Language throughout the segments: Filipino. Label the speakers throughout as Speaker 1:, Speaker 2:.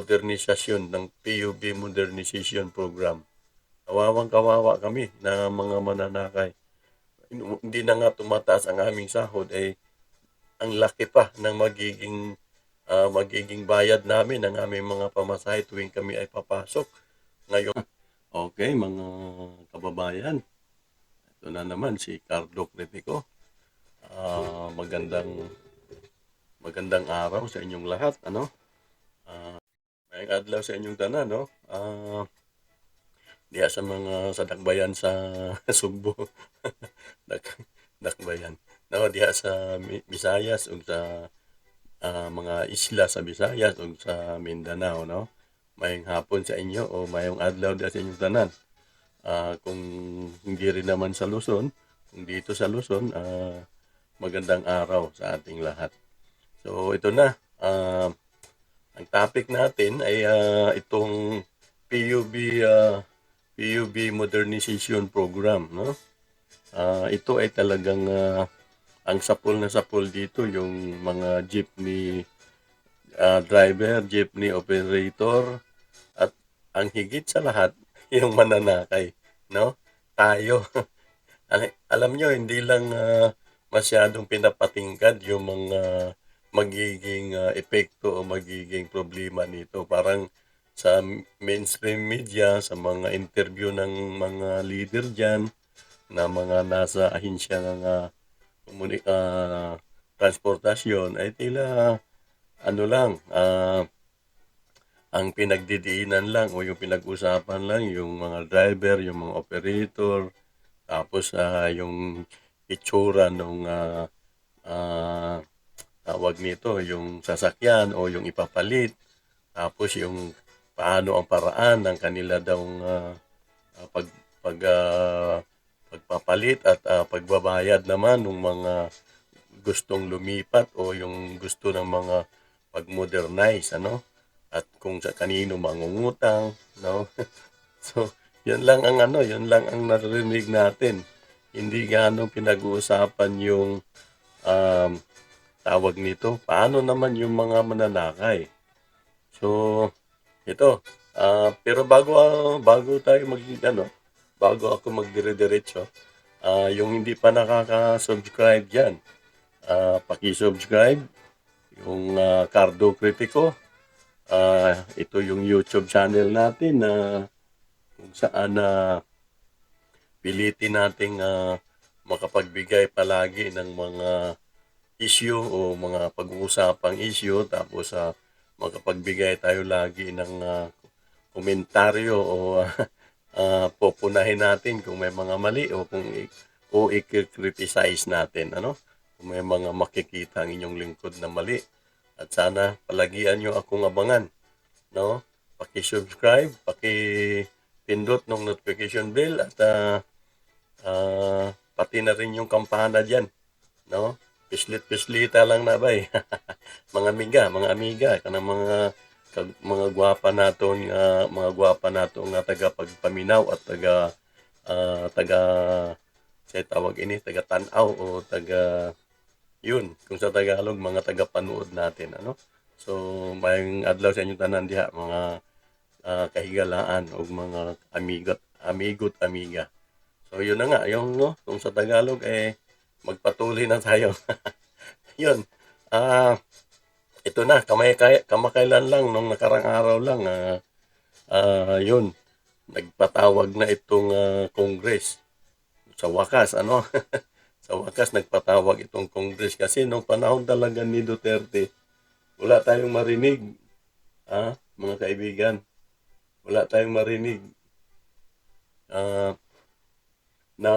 Speaker 1: modernisasyon ng PUB Modernization Program. Kawawang kawawa kami na mga mananakay. Hindi na nga tumataas ang aming sahod ay ang laki pa ng magiging ah, magiging bayad namin ng aming mga pamasahe tuwing kami ay papasok. Ngayon, okay mga kababayan, ito na naman si Carlo Critico. Ah, magandang magandang araw sa inyong lahat, ano? Ah, may adlaw sa inyong tanan, no? Ah, diya sa mga sa dakbayan sa Sugbo. Dak, dakbayan. No, diya sa Visayas ug sa ah, mga isla sa Visayas ug sa Mindanao, no? Mayong hapon sa inyo o mayong adlaw diya sa inyong tanan. Ah, kung hindi rin naman sa Luzon, kung dito sa Luzon, ah, magandang araw sa ating lahat. So ito na, ah, ang topic natin ay ah, itong PUB ah, PUB Modernization Program, no? Ah, ito ay talagang ah, ang sapul na sapul dito yung mga jeepney ah, driver, jeepney operator at ang higit sa lahat yung mananakay, no? Tayo. Al- Alam nyo, hindi lang ah, masyadong pinapatingkad yung mga magiging ah, epekto o magiging problema nito. Parang sa mainstream media, sa mga interview ng mga leader dyan, na mga nasa ahinsya ng ah, komuni- ah, transportasyon, ay tila ano lang, ah, ang pinagdidiinan lang o yung pinag-usapan lang yung mga driver, yung mga operator, tapos ah, yung itsura nung ah, ah, tawag nito, yung sasakyan o yung ipapalit, tapos yung paano ang paraan ng kanila daw ah, pag pag ah, pagpapalit at ah, pagbabayad naman ng mga gustong lumipat o yung gusto ng mga pag-modernize ano? At kung sa kanino mangungutang no? So yun lang ang ano yun lang ang narinig natin. Hindi gaano pinag-uusapan yung um, tawag nito? Paano naman yung mga mananakay? So ito ah, pero bago ah, bago tayo mag ano bago ako magdire-diretso ah, yung hindi pa nakaka-subscribe diyan ah paki-subscribe yung ah, Cardo Critico Ah, ito yung YouTube channel natin na kung saan na pilitin nating ah, makapagbigay palagi ng mga issue o mga pag-uusapang issue tapos sa makapagbigay tayo lagi ng ah, komentaryo o ah, pupunahin natin kung may mga mali o kung o i-criticize natin ano kung may mga makikita ang inyong lingkod na mali at sana palagian nyo akong abangan. No? Paki-subscribe, paki-pindot ng notification bell at ah, ah, pati na rin yung kampana dyan. No? Pislit-pislita lang na ba eh. mga amiga, mga amiga, kanang mga kag, mga gwapa naton nga mga gwapa nato nga taga pagpaminaw at taga ah, taga say tawag ini taga tanaw o taga yun, kung sa Tagalog, mga tagapanood natin, ano? So, mayang adlaw sa inyong tanan diha, mga ah, kahigalaan o mga amigot, amigot, amiga. So, yun na nga, yung, no, kung sa Tagalog, eh, magpatuloy na tayo. yun, ah, ito na, kamay, kamakailan lang, nung nakarang araw lang, ah, ah, yun, nagpatawag na itong ah, Congress. Sa wakas, ano? sa wakas nagpatawag itong Congress kasi nung panahon talaga ni Duterte, wala tayong marinig. Ah, mga kaibigan, wala tayong marinig ah, na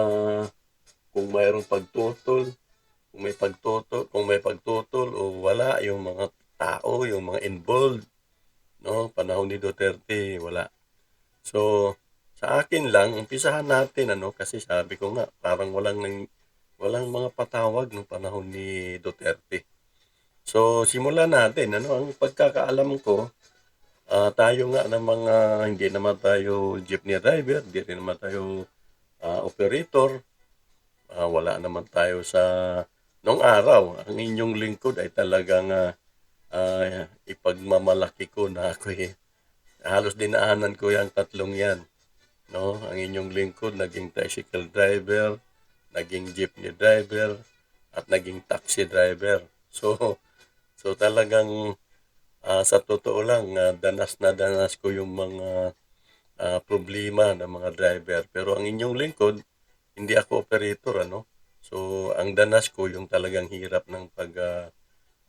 Speaker 1: kung mayroong pagtutol, kung may pagtutol, kung may pagtutol o wala yung mga tao, yung mga involved, no? Panahon ni Duterte, wala. So, sa akin lang, umpisahan natin ano kasi sabi ko nga parang walang nang walang mga patawag nung panahon ni Duterte. So, simulan natin. Ano, ang pagkakaalam ko, ah, tayo nga ng mga, hindi naman tayo jeepney driver, hindi rin naman tayo ah, operator, ah, wala naman tayo sa, nung araw, ang inyong lingkod ay talagang ah, ah, ipagmamalaki ko na ako eh, halos dinaanan ko yung tatlong yan. No? Ang inyong lingkod, naging tricycle driver, naging jeepney driver, at naging taxi driver. So, so talagang ah, sa totoo lang, ah, danas na danas ko yung mga ah, problema ng mga driver. Pero ang inyong lingkod, hindi ako operator, ano? So, ang danas ko yung talagang hirap ng pag ah,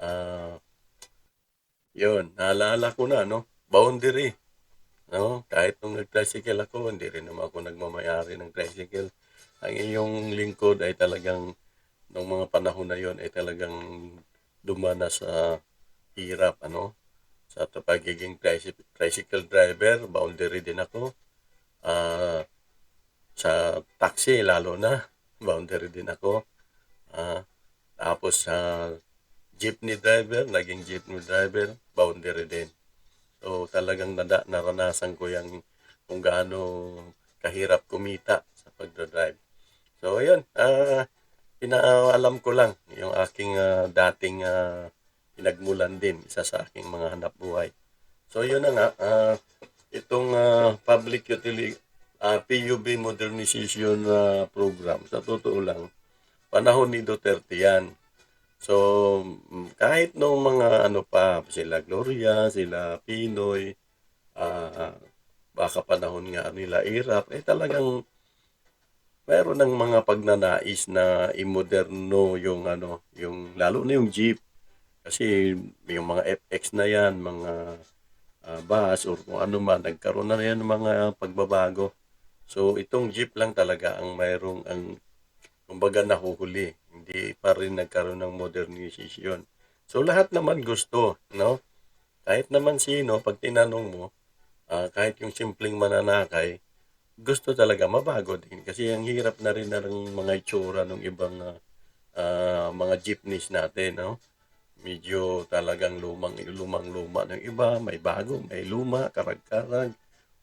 Speaker 1: ah, yun, naalala ko na, no? Boundary. No? Kahit nung nag-tricycle ako, hindi rin naman ako nagmamayari ng tricycle. Ang iyong lingkod ay talagang, nung mga panahon na yon ay talagang dumana sa hirap, ano? Sa pagiging tricy- tricycle driver, boundary din ako. Ah, sa taxi, lalo na, boundary din ako. Ah, tapos sa jeepney driver, naging jeepney driver, boundary din. So talagang nada, naranasan ko yung kung gaano kahirap kumita sa pagdadrive. So ayun, ah pinaalam ko lang yung aking ah, dating ah, pinagmulan din, isa sa aking mga hanap buhay. So yun na nga, ah, itong ah, public utility ah, PUB modernization ah, program, sa totoo lang, panahon ni Duterte yan. So, mm, kahit nung mga ano pa, sila Gloria, sila Pinoy, ah, baka panahon nga nila Irap, eh talagang mayroon ng mga pagnanais na imoderno yung ano, yung lalo na yung jeep. Kasi yung mga FX na yan, mga ah, bus or kung ano man, nagkaroon na yan ng mga pagbabago. So, itong jeep lang talaga ang mayroong ang kumbaga nahuhuli. Hindi pa rin nagkaroon ng modernization. So lahat naman gusto, no? Kahit naman sino, pag tinanong mo, ah, kahit yung simpleng mananakay, gusto talaga mabago din. Kasi ang hirap na rin na ng mga itsura ng ibang ah, ah, mga jeepneys natin, no? Medyo talagang lumang lumang luma ng iba, may bago, may luma, karag-karag,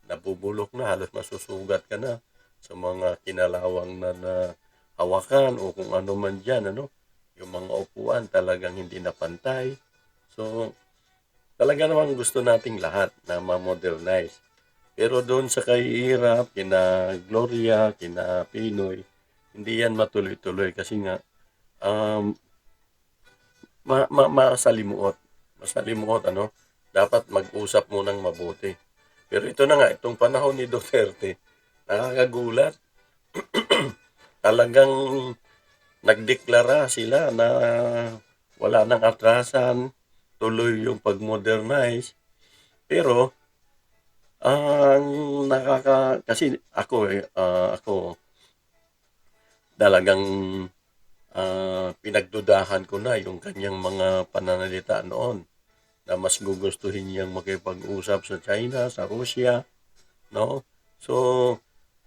Speaker 1: nabubulok na, halos masusugat ka na sa mga kinalawang na, na hawakan o kung ano man dyan, ano, yung mga upuan talagang hindi na pantay. So, talaga naman gusto nating lahat na ma-modernize. Pero doon sa kay Irap, kina Gloria, kina Pinoy, hindi yan matuloy-tuloy kasi nga, um, ma, ma, masalimuot. Masalimuot, ano, dapat mag-usap munang mabuti. Pero ito na nga, itong panahon ni Duterte, nakakagulat talagang nagdeklara sila na wala nang atrasan, tuloy yung pag-modernize. Pero, ang nakaka... Kasi ako eh, ah, ako, talagang ah, pinagdudahan ko na yung kanyang mga pananalita noon na mas gugustuhin niyang makipag-usap sa China, sa Russia, no? So,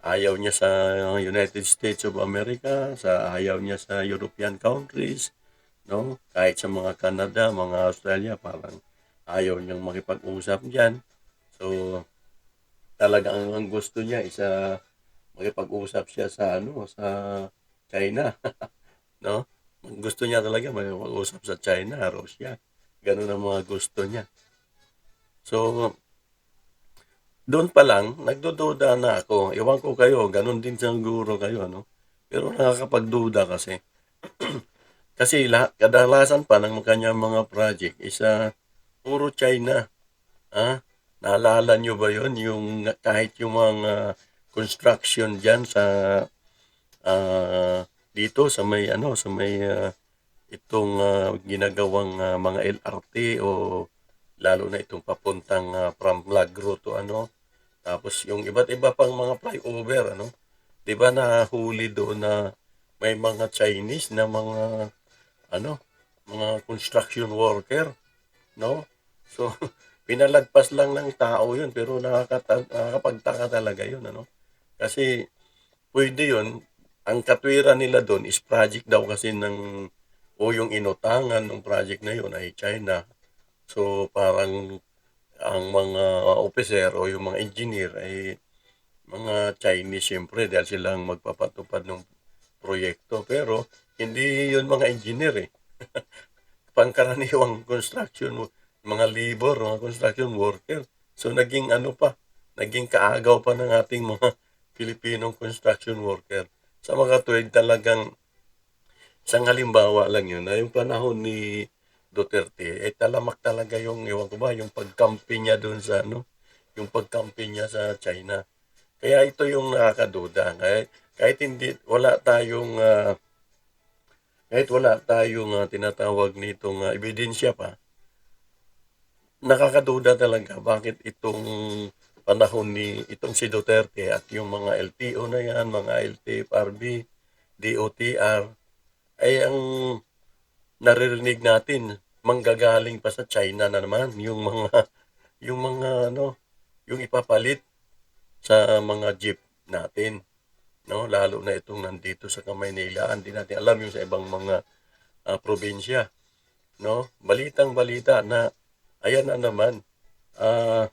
Speaker 1: ayaw niya sa United States of America, sa ayaw niya sa European countries, no? Kahit sa mga Canada, mga Australia, parang ayaw niyang makipag-usap diyan. So talagang ang gusto niya isa makipag-usap siya sa ano, sa China, no? Gusto niya talaga makipag-usap sa China, Russia. Ganun ang mga gusto niya. So, doon pa lang, nagdududa na ako. Ewan ko kayo, ganun din siguro kayo, no? Pero nakakapagduda kasi. kasi lahat, kadalasan pa ng kanyang mga project isa puro China. Ha? Naalala nyo ba yon Yung kahit yung mga construction dyan sa ah, dito sa may ano sa may ah, itong ah, ginagawang ah, mga LRT o lalo na itong papuntang ah, from Milagro to ano tapos yung iba't iba pang mga flyover, ano? 'Di ba nahuli doon na may mga Chinese na mga ano, mga construction worker, no? So pinalagpas lang ng tao 'yun pero nakakata- nakakapagtaka talaga 'yun, ano? Kasi pwede 'yun, ang katwiran nila doon is project daw kasi ng o yung inutangan ng project na 'yun ay China. So parang ang mga officer o yung mga engineer ay mga Chinese siyempre dahil silang magpapatupad ng proyekto. Pero hindi yun mga engineer eh. Pangkaraniwang construction mga labor, mga construction worker. So naging ano pa, naging kaagaw pa ng ating mga Pilipinong construction worker. Sa mga tuwid talagang isang halimbawa lang yun na yung panahon ni Duterte, eh talamak talaga yung, ewan ko ba, yung pagkampi niya doon sa ano, yung pagkampi niya sa China. Kaya ito yung nakakaduda. Kahit, kahit hindi, wala tayong, ah, kahit wala tayong ah, tinatawag nitong ah, ebidensya pa, nakakaduda talaga bakit itong panahon ni itong si Duterte at yung mga LTO na yan, mga LTFRB, DOTR, ay ang naririnig natin manggagaling pa sa China na naman yung mga yung mga ano yung ipapalit sa mga jeep natin no? Lalo na itong nandito sa Kamaynila hindi natin alam yung sa ibang mga ah, probinsya no? Balitang balita na ayan na naman ah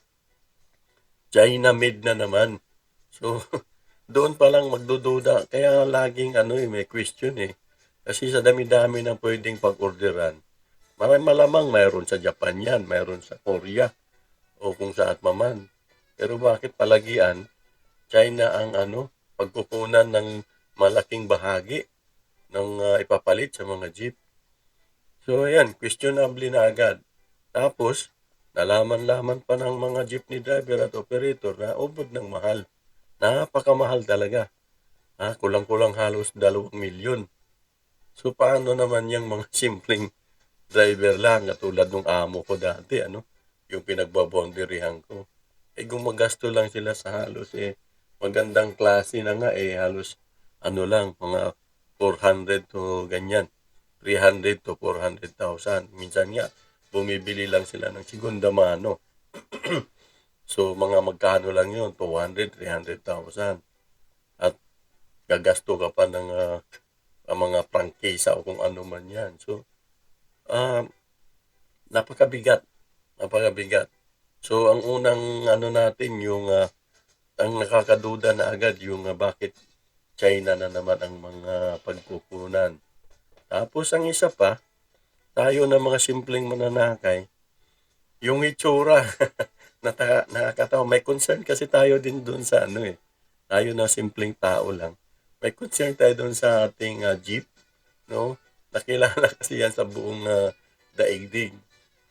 Speaker 1: China made na naman. So doon pa lang magdududa kaya laging ano eh may question eh kasi sa dami-dami ng pwedeng pag-orderan Maray malamang mayroon sa Japan yan, mayroon sa Korea, o kung saan maman. Pero bakit palagian, China ang ano, pagkukunan ng malaking bahagi ng ah, ipapalit sa mga jeep. So ayan, questionable na agad. Tapos, nalaman-laman pa ng mga jeepney driver at operator na ubod ng mahal. Napakamahal talaga. Ha, kulang-kulang halos dalawang milyon. So paano naman yung mga simpleng driver lang katulad nung amo ko dati ano? Yung pinagbabonderihan ko. Eh gumagasto lang sila sa halos eh magandang klase na nga eh halos ano lang mga 400 to ganyan. 300 to 400,000 minsan nga bumibili lang sila ng segunda mano. So mga magkano lang yun? 200 300,000 at gagasto ka pa ng ah, ang mga prangkisa o kung ano man yan so ah napakabigat. Napakabigat. So, ang unang ano natin, yung ah, ang nakakaduda na agad, yung ah, bakit China na naman ang mga pagkukunan. Tapos, ang isa pa, tayo na mga simpleng mananakay, yung itsura, nakakatawa. May concern kasi tayo din doon sa ano eh. Tayo na simpleng tao lang. May concern tayo doon sa ating ah, jeep, no? Nakilala kasi yan sa buong ah, daigdig.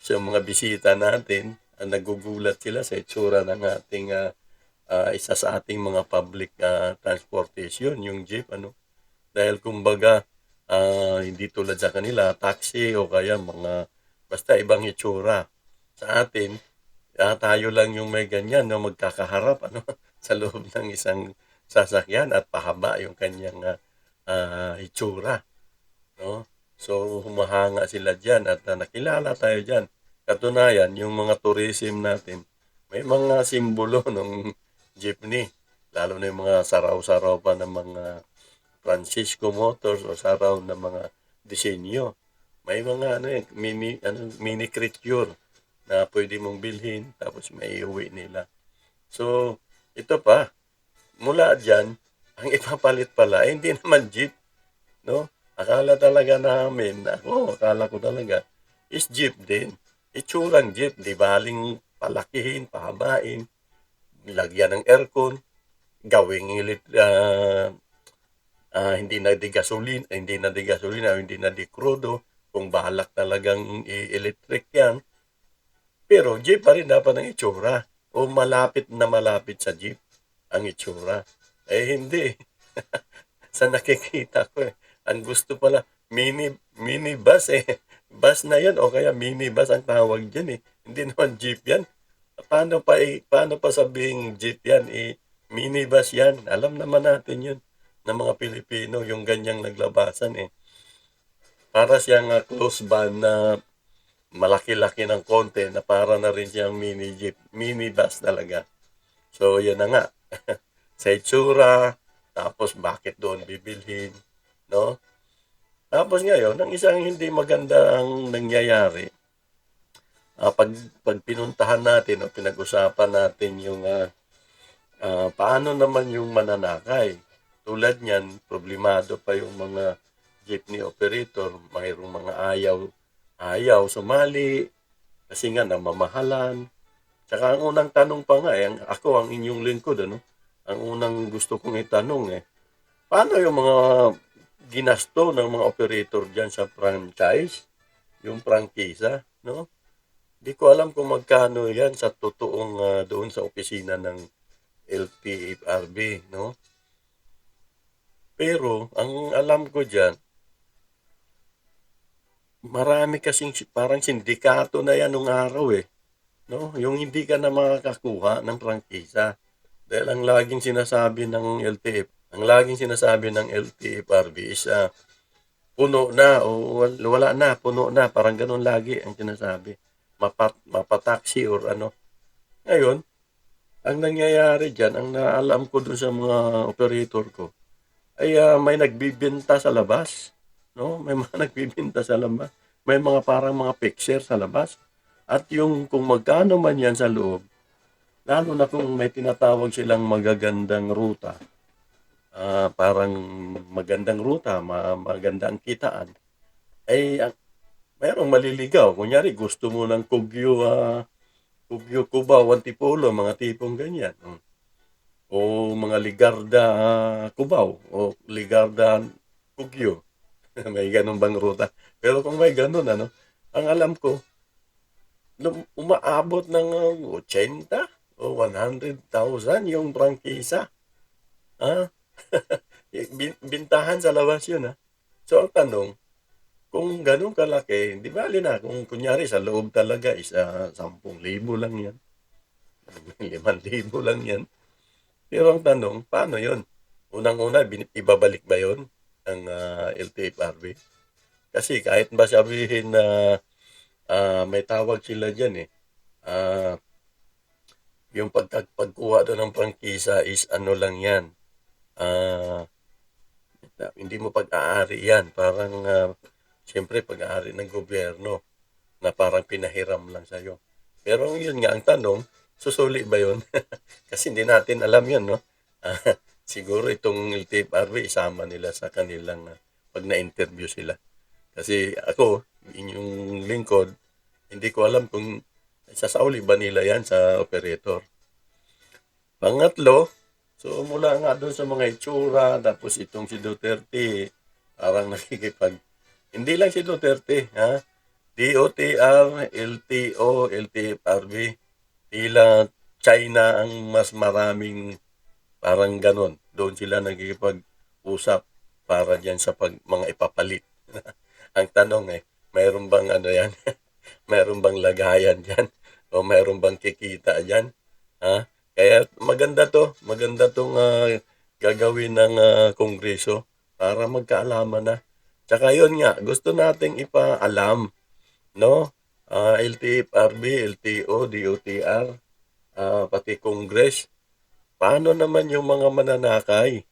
Speaker 1: So, mga bisita natin, ang nagugulat sila sa itsura ng ating ah, ah, isa sa ating mga public ah, transportation, yung jeep, ano. Dahil kumbaga, ah, hindi tulad sa kanila, taxi o kaya mga, basta ibang itsura. Sa atin, ah, tayo lang yung may ganyan, no, magkakaharap, ano, sa loob ng isang sasakyan at pahaba yung kanyang ah, ah, itsura. No? So, humahanga sila dyan at ah, nakilala tayo dyan. Katunayan, yung mga tourism natin, may mga simbolo ng jeepney. Lalo na yung mga saraw-saraw pa ng mga Francisco Motors o saraw ng mga disenyo. May mga ano, eh, mini, ano, mini creature na pwede mong bilhin tapos may iuwi nila. So, ito pa, mula dyan, ang ipapalit pala, eh, hindi naman jeep. No? Akala talaga namin, ako, akala ko talaga, is jeep din. Itsurang jeep, di baling palakihin, pahabain, lagyan ng aircon, gawing elit, ah, ah, hindi na di gasolina, hindi na di gasolina, hindi na di crudo, kung balak talagang i-electric yan. Pero jeep pa rin dapat ang itsura. O malapit na malapit sa jeep ang itsura. Eh hindi. sa nakikita ko eh. Ang gusto pala, mini, mini bus eh. Bus na yan o kaya mini bus ang tawag dyan eh. Hindi naman jeep yan. Paano pa, eh, paano pa sabing jeep yan eh? Mini bus yan. Alam naman natin yun ng mga Pilipino, yung ganyang naglabasan eh. Para siyang uh, close van na malaki-laki ng konti na para na rin siyang mini jeep, mini bus talaga. So, yan na nga. sa itsura, tapos bakit doon bibilhin, no? Tapos ngayon, ang isang hindi magandang nangyayari, ah, pag, pag pinuntahan natin o pinag-usapan natin yung ah, ah, paano naman yung mananakay. Tulad niyan, problemado pa yung mga jeepney operator, mayroong mga ayaw ayaw sumali Kasi nga namamahalan. Tsaka ang unang tanong pa nga, eh, ako ang inyong lingkod, ano? Ang unang gusto kong itanong eh, paano yung mga ginasto ng mga operator dyan sa franchise? Yung prangkisa, no? Di ko alam kung magkano yan sa totoong ah, doon sa opisina ng LTFRB, no? Pero, ang alam ko dyan, marami kasing si- parang sindikato na yan nung araw eh. No? Yung hindi ka na makakakuha ng prangkisa. Dahil ang laging sinasabi ng LTF, ang laging sinasabi ng LTFRB is ah, puno na o wal- wala na, puno na. Parang ganun lagi ang sinasabi. Mapat, mapataksi or ano. Ngayon, ang nangyayari dyan, ang naalam ko dun sa mga operator ko, ay ah, may nagbibenta sa labas. No? May mga nagbibenta sa labas. May mga parang mga picture sa labas. At yung kung magkano man yan sa loob, lalo na kung may tinatawag silang magagandang ruta, ah, parang magandang ruta, ma- magandang kitaan, ay ang, mayroong maliligaw. Kunyari, gusto mo ng Kugyo, ah, Kugyo Cubao, Antipolo, mga tipong ganyan. Mm. O mga Ligarda ah, Cubao, o Ligarda Kugyo. may ganun bang ruta? Pero kung may ganun, ano, ang alam ko, umaabot ng uh, 80 o 100,000 yung prangkisa. Ha? Bin- Bintahan sa labas yun, ha? So, ang tanong, kung ganun kalaki, di ba na, kung kunyari sa loob talaga is uh, 10,000 lang yan. 5,000 lang yan. Pero ang tanong, paano yun? Unang-una, ibabalik ba yun ng uh, LTFRB? Kasi kahit ba sabihin na ah, may tawag sila dyan eh, ah, yung pagka, pagkuha doon ng prangkisa is ano lang yan, ah, hindi mo pag-aari yan. Parang, ah, siyempre, pag-aari ng gobyerno na parang pinahiram lang sa'yo. Pero yun nga, ang tanong, susuli ba yun? Kasi hindi natin alam yun, no? Ah, siguro itong LTFRB, isama nila sa kanilang, ah, pag na-interview sila. Kasi ako, inyong lingkod, hindi ko alam kung sasauli ba nila yan sa operator. Pangatlo, so mula nga doon sa mga itsura, tapos itong si Duterte, parang nakikipag, hindi lang si Duterte, ha? DOTR, LTO, LTFRB, tila China ang mas maraming parang ganon. Doon sila nagkikipag-usap para dyan sa pag, mga ipapalit. ang tanong eh, mayroon bang ano yan? mayroon bang lagayan dyan? O mayroon bang kikita dyan? Ha? Kaya maganda to, maganda tong ah, gagawin ng ah, kongreso para magkaalaman na. Tsaka yun nga, gusto nating ipaalam, no? Ah, LTFRB, LTO, DOTR, ah, pati Congress, paano naman yung mga mananakay?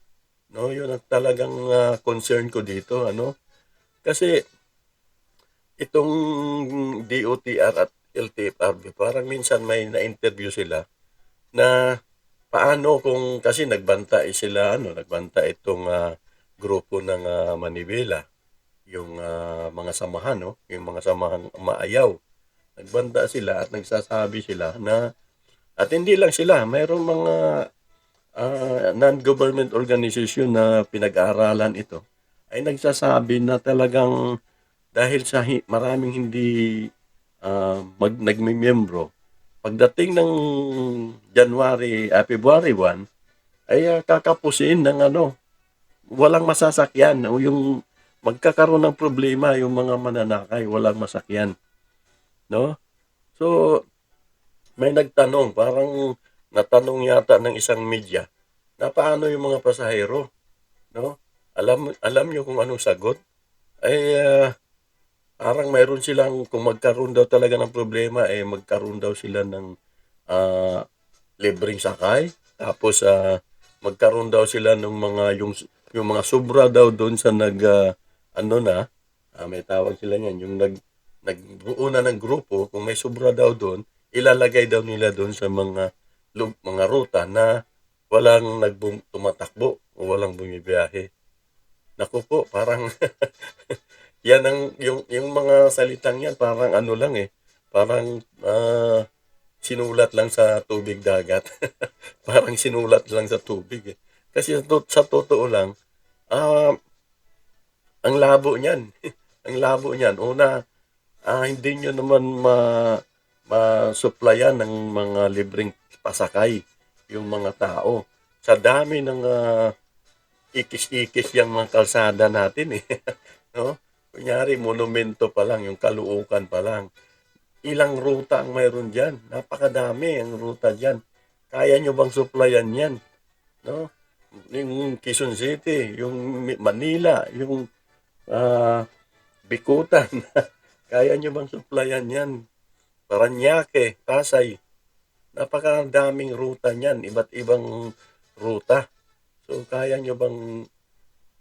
Speaker 1: No, yun ang talagang ah, concern ko dito, ano? Kasi itong DOTR at LTFRB, parang minsan may na-interview sila na paano kung kasi nagbanta sila ano nagbanta itong ah, grupo ng ah, Manibela yung ah, mga samahan no? Yung mga samahan maayaw. Nagbanta sila at nagsasabi sila na at hindi lang sila mayroong mga ah, non-government organization na pinag-aaralan ito ay nagsasabi na talagang dahil sa hi- maraming hindi ah, mag nagmimiyembro pagdating ng January, ah, February 1, ay ah, kakapusin ng ano, walang masasakyan. O yung magkakaroon ng problema yung mga mananakay, walang masakyan. No? So, may nagtanong, parang natanong yata ng isang media, na paano yung mga pasahero? No? Alam, alam nyo kung anong sagot? Ay, ah, parang mayroon silang, kung magkaroon daw talaga ng problema, eh magkaroon daw sila ng ah, libreng sakay. Tapos, ah, magkaroon daw sila ng mga, yung, yung mga sobra daw doon sa nag, ah, ano na, ah, may tawag sila niyan, yung nag, nagbuo na ng grupo, kung may sobra daw doon, ilalagay daw nila doon sa mga, mga ruta na walang nagbum, tumatakbo o walang bumibiyahe. Naku po, parang yan ang yung yung mga salitang yan parang ano lang eh parang ah, sinulat lang sa tubig dagat. parang sinulat lang sa tubig eh. Kasi to- sa totoo lang, ah, ang labo niyan. ang labo niyan. Una, ah, hindi nyo naman ma ma-supplyan ng mga libreng pasakay yung mga tao. Sa dami ng ah, ikis-ikis yung mga kalsada natin eh. no? Kunyari, monumento pa lang, yung kaluukan pa lang. Ilang ruta ang mayroon dyan. Napakadami ang ruta dyan. Kaya nyo bang supplyan yan? No? Yung Quezon City, yung Manila, yung ah, Bikutan. Kaya nyo bang supplyan yan? Paranaque, Pasay. Napakadaming ruta niyan, iba't ibang ruta. So, kaya nyo bang...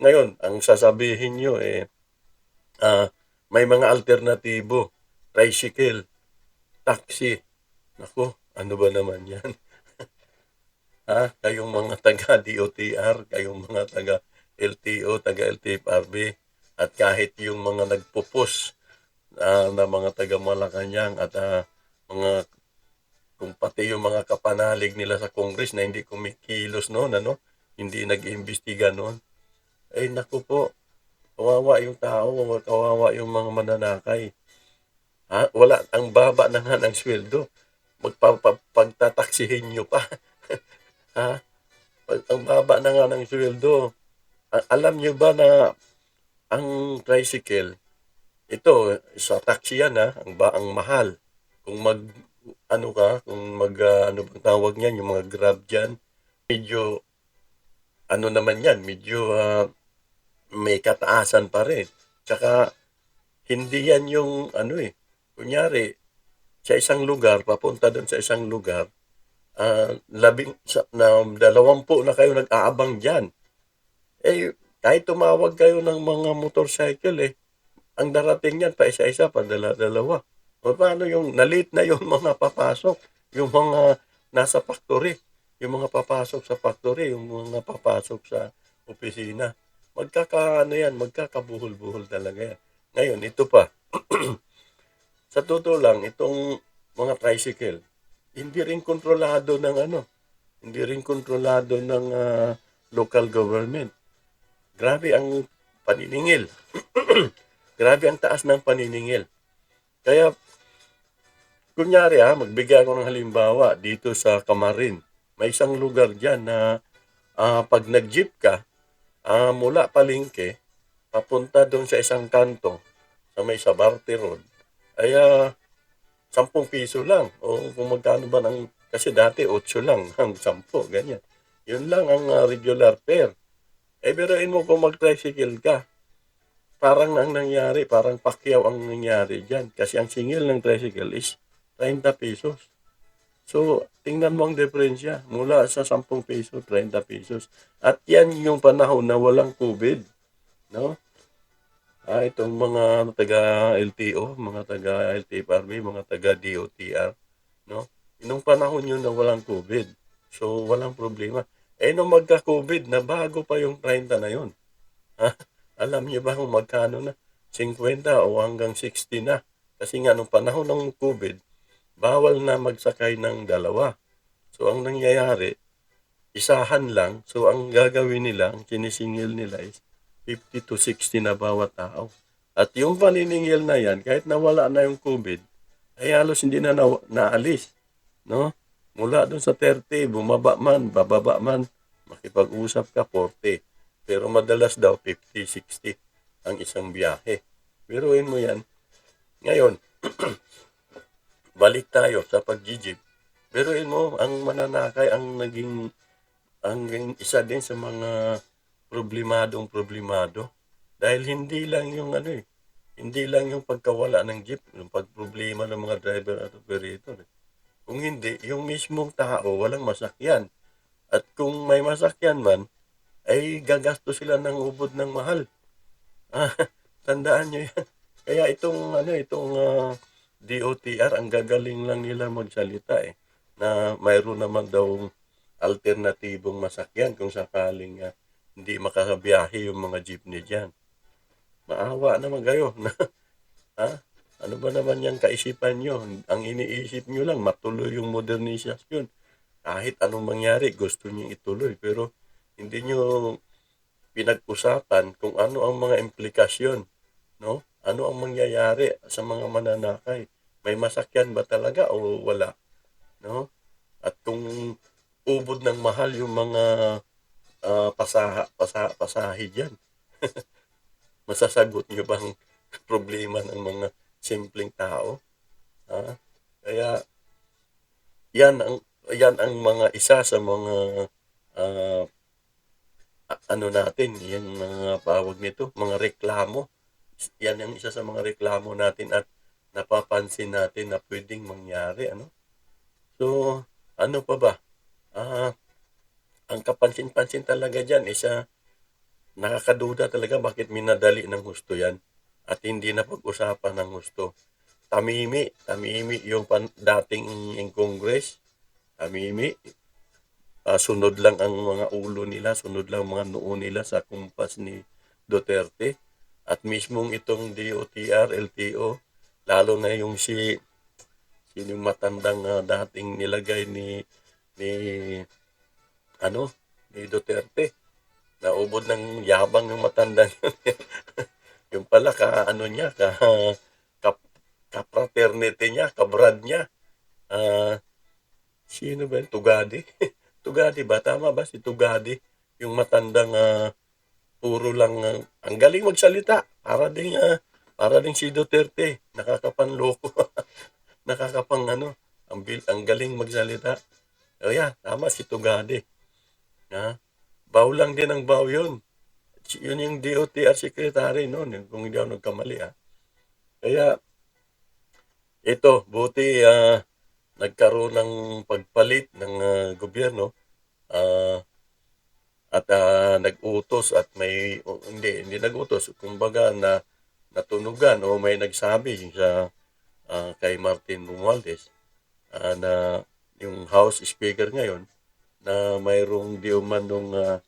Speaker 1: Ngayon, ang sasabihin nyo eh, ah, may mga alternatibo. Tricycle, taxi. Naku, ano ba naman yan? ha? Kayong mga taga DOTR, kayong mga taga LTO, taga LTFRB, at kahit yung mga nagpupus ah, na mga taga Malacanang at ah, mga kung pati yung mga kapanalig nila sa Congress na hindi kumikilos noon, ano, hindi nag-iimbestiga noon. Eh, naku po, kawawa yung tao, kawawa yung mga mananakay. Ha? Wala, ang baba na nga ng sweldo. Magpapagtataksihin nyo pa. ha? Ang baba na nga ng sweldo. Alam nyo ba na ang tricycle, ito, sa taxi yan ha, ang, ba, ang mahal. Kung mag, ano ka, kung mag, ah, ano bang tawag niyan, yung mga grab dyan, medyo, ano naman yan, medyo ah, may kataasan pa rin. Tsaka, hindi yan yung, ano eh, kunyari, sa isang lugar, papunta doon sa isang lugar, ah, labing, sa, na, dalawampu na kayo nag-aabang dyan. Eh, kahit tumawag kayo ng mga motorcycle eh, ang darating yan pa isa-isa, pa dala-dalawa. O paano yung nalit na yung mga papasok, yung mga nasa factory, yung mga papasok sa factory, yung mga papasok sa opisina. Magkaka, ano yan, magkakabuhol-buhol talaga yan. Ngayon, ito pa. sa totoo lang, itong mga tricycle, hindi rin kontrolado ng ano, hindi rin kontrolado ng ah, local government. Grabe ang paniningil. Grabe ang taas ng paniningil. Kaya, kunyari ha, magbigay ako ng halimbawa dito sa Kamarin. May isang lugar dyan na ah, pag nag-jeep ka, ah, mula palengke, papunta doon sa isang kanto, sa may Sabarte Road, ay ah, 10 piso lang. O kung magkano ba ng, kasi dati 8 lang, ang 10, ganyan. Yun lang ang ah, regular fare. Eh, biruin mo kung mag-tricycle ka, parang ang nangyari, parang pakyaw ang nangyari dyan. Kasi ang singil ng tricycle is 30 pesos. So, tingnan mo ang diferensya. Mula sa 10 pesos, 30 pesos. At yan yung panahon na walang COVID. No? Ah, itong mga taga LTO, mga taga LTFRB, mga taga DOTR, no? Inong panahon yun na walang COVID. So, walang problema. Eh, nung magka-COVID na bago pa yung 30 na yun. Ha? Alam niyo ba kung magkano na? 50 o hanggang 60 na. Kasi nga nung panahon ng COVID, bawal na magsakay ng dalawa. So, ang nangyayari, isahan lang. So, ang gagawin nila, ang sinisingil nila is 50 to 60 na bawat tao. At yung paniningil na yan, kahit nawala na yung COVID, ay halos hindi na, na naalis. No? Mula doon sa 30, bumaba man, bababa man, makipag-usap ka 40. Pero madalas daw 50, 60 ang isang biyahe. Biruin mo yan. Ngayon, balik tayo sa pag-jeep. Biruin mo, ang mananakay ang naging ang isa din sa mga problemadong problemado. Dahil hindi lang yung ano eh, hindi lang yung pagkawala ng jeep, yung pagproblema ng mga driver at operator. Eh. Kung hindi, yung mismong tao walang masakyan. At kung may masakyan man, ay gagasto sila ng ubod ng mahal. Ah, tandaan nyo yan. Kaya itong ano itong ah, DOTR ang gagaling lang nila magsalita eh na mayroon naman daw alternatibong masakyan kung sakaling ah, hindi makakabiyahe yung mga jeepney diyan. Maawa naman kayo na ha? Ano ba naman yung kaisipan nyo? Ang iniisip nyo lang, matuloy yung modernisasyon. Kahit anong mangyari, gusto nyo ituloy. Pero hindi nyo pinag-usapan kung ano ang mga implikasyon. No? Ano ang mangyayari sa mga mananakay? May masakyan ba talaga o wala? No? At kung ubod ng mahal yung mga ah, pasaha, pasa, pasahe dyan, masasagot nyo bang problema ng mga simpleng tao? Ha? Kaya yan ang yan ang mga isa sa mga a- ano natin, yung mga pawag nito, mga reklamo. Yan ang isa sa mga reklamo natin at napapansin natin na pwedeng mangyari, ano? So, ano pa ba? Ah, ang kapansin-pansin talaga diyan is ah, nakakaduda talaga bakit minadali ng husto yan at hindi na pag-usapan ng husto. Tamimi, tamimi yung pan, dating in Congress, tamimi, Ah, sunod lang ang mga ulo nila, sunod lang ang mga noo nila sa kumpas ni Duterte. At mismong itong DOTR, LTO, lalo na yung si, sino yung matandang ah, dating nilagay ni, ni, ano, ni Duterte. Naubod ng yabang yung matandang yun. yung pala ka, ano niya, ka, ka, ka-fraternity niya, kabrad niya. Ah, sino ba yun? Tugadi? Tugadi ba? Tama ba si Tugadi? Yung matandang ah, puro lang ah, ang galing magsalita. Para ding ah, para ding si Duterte, nakakapanloko. Nakakapang ano, ang bil, ang galing magsalita. O yeah, tama si Tugadi. Ha? Baw lang din ang baw. Si- Yun yung DOTR secretary noon, kung hindi ako nagkamali ah. Kaya, ito, buti ah, nagkaroon ng pagpalit ng ah, gobyerno ah, at ah, nag-utos at may o, hindi hindi nag-utos kumbaga na natunugan o may nagsabi sa ah, kay Martin Romualdez ah, na yung House Speaker ngayon na mayroong di umanong ah,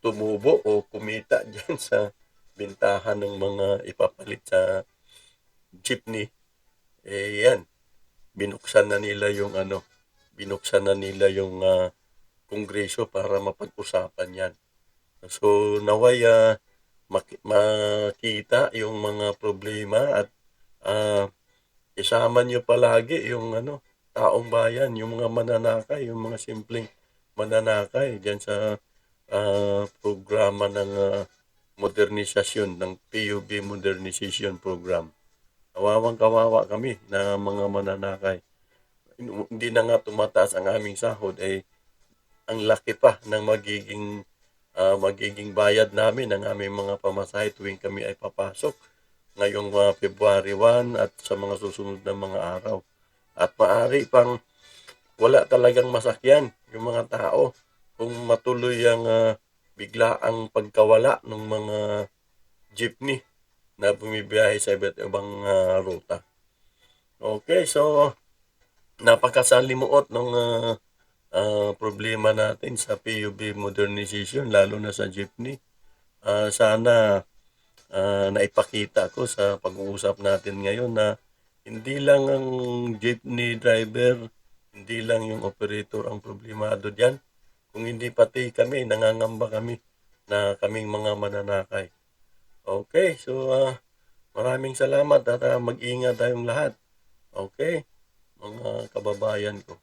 Speaker 1: tumubo o kumita diyan sa bintahan ng mga ipapalit sa jeepney. Eh yan binuksan na nila yung ano binuksan na nila yung ah, kongreso para mapag-usapan yan. So naway ah, maki- makita yung mga problema at ah, isama niyo palagi yung ano taong bayan, yung mga mananakay, yung mga simpleng mananakay diyan sa ah, programa ng ah, modernisasyon ng PUB Modernization Program. Kawawang kawawa kami na mga mananakay. Hindi na nga tumataas ang aming sahod ay ang laki pa ng magiging ah, magiging bayad namin ng aming mga pamasahe tuwing kami ay papasok ngayong ah, February 1 at sa mga susunod na mga araw. At maari pang wala talagang masakyan yung mga tao kung matuloy ang ah, bigla ang pagkawala ng mga jeepney na bumibiyahe sa iba't ibang ah, ruta. Okay, so napakasalimuot ng ah, ah, problema natin sa PUB modernization, lalo na sa jeepney. Ah, sana ah, naipakita ko sa pag-uusap natin ngayon na hindi lang ang jeepney driver, hindi lang yung operator ang problemado diyan, kung hindi pati kami, nangangamba kami na kaming mga mananakay. Okay, so ah, maraming salamat at ah, mag-ingat tayong lahat. Okay, mga kababayan ko.